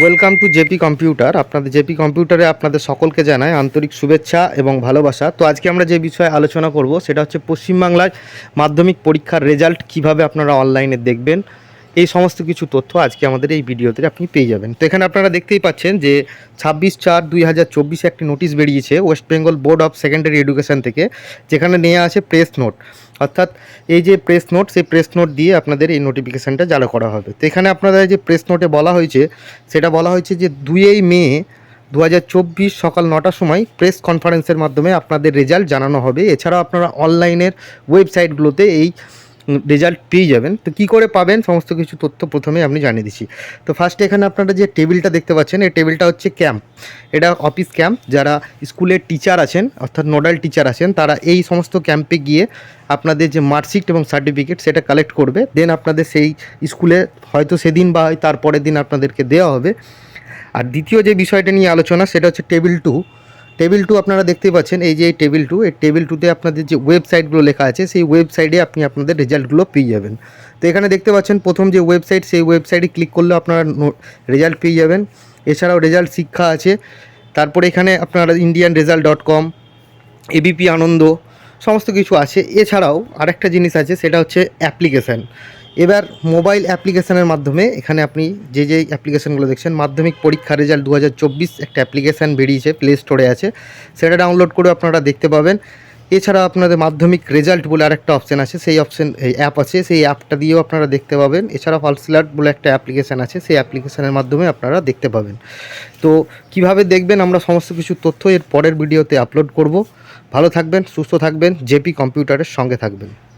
Welcome to JP computer আপনাদের JP কম্পিউটারে আপনাদের সকলকে জানায় আন্তরিক শুভেচ্ছা এবং ভালোবাসা। তো আজকে আমরা যে বিষয়ে আলোচনা করব, সেটা হচ্ছে পশ্চিমবাংলায় মাধ্যমিক পরীক্ষার রেজাল্ট কীভাবে আপনারা অনলাইনে দেখবেন। এই সমস্ত কিছু তথ্য আজকে আমাদের এই ভিডিওতে আপনি পেয়ে যাবেন। তো এখানে আপনারা দেখতেই পাচ্ছেন যে ছাব্বিশ চার দুই হাজার চব্বিশে একটি নোটিশ বেরিয়েছে West Bengal board of secondary education থেকে, যেখানে নেওয়া আছে প্রেস নোট। অর্থাৎ এই যে প্রেস নোট, সেই প্রেস নোট দিয়ে আপনাদের এই নোটিফিকেশানটা জারি করা হবে। তো এখানে আপনাদের যে প্রেস নোটে বলা হয়েছে, সেটা বলা হয়েছে যে দুইই মে দু হাজার চব্বিশ সকাল নটার সময় প্রেস কনফারেন্সের মাধ্যমে আপনাদের রেজাল্ট জানানো হবে। এছাড়াও আপনারা অনলাইনের ওয়েবসাইটগুলোতে এই রেজাল্ট পেয়ে যাবেন। তো কী করে পাবেন? সমস্ত কিছু তথ্য প্রথমে আপনি জানিয়ে দিচ্ছি। তো ফার্স্টে এখানে আপনারা যে টেবিলটা দেখতে পাচ্ছেন, এই টেবিলটা হচ্ছে ক্যাম্প এটা অফিস ক্যাম্প যারা স্কুলের টিচার আছেন, অর্থাৎ নোডাল টিচার আছেন, তারা এই সমস্ত ক্যাম্পে গিয়ে আপনাদের যে মার্কশিট এবং সার্টিফিকেট সেটা কালেক্ট করবে। দেন আপনাদের সেই স্কুলে হয়তো সেদিন বা হয় তার পরের দিন আপনাদেরকে দেওয়া হবে। আর দ্বিতীয় যে বিষয়টা নিয়ে আলোচনা, সেটা হচ্ছে টেবিল টু টেবিল টু আপনারা দেখতেই পাচ্ছেন, এই যে টেবিল টু, এই টেবিল টুতে আপনাদের যে ওয়েবসাইটগুলো লেখা আছে, সেই ওয়েবসাইটে আপনি আপনাদের রেজাল্টগুলো পেয়ে যাবেন। তো এখানে দেখতে পাচ্ছেন, প্রথম যে ওয়েবসাইট সেই ওয়েবসাইটে ক্লিক করলে আপনারা রেজাল্ট পেয়ে যাবেন। এছাড়াও রেজাল্ট শিক্ষা আছে। তারপরে এখানে আপনারা Indian result dot com ABP Ananda সমস্ত কিছু আছে। এছাড়াও আরেকটা জিনিস আছে, সেটা হচ্ছে অ্যাপ্লিকেশান এবার মোবাইল অ্যাপ্লিকেশানের মাধ্যমে এখানে আপনি যে যে অ্যাপ্লিকেশানগুলো দেখছেন, মাধ্যমিক পরীক্ষা রেজাল্ট দু হাজার চব্বিশ একটা অ্যাপ্লিকেশান বেরিয়েছে প্লে স্টোরে আছে। সেটা ডাউনলোড করে আপনারা দেখতে পাবেন। এছাড়া আপনাদের মাধ্যমিক রেজাল্ট বলে আরেকটা অপশান আছে, সেই অপশান, এই অ্যাপ আছে, সেই অ্যাপটা দিয়েও আপনারা দেখতে পাবেন। এছাড়া ফালসিলাট বলে একটা অ্যাপ্লিকেশান আছে, সেই অ্যাপ্লিকেশানের মাধ্যমে আপনারা দেখতে পাবেন। তো কীভাবে দেখবেন আমরা সমস্ত কিছু তথ্য এর পরের ভিডিওতে আপলোড করব। ভালো থাকবেন, সুস্থ থাকবেন, জেপি কম্পিউটারের সঙ্গে থাকবেন।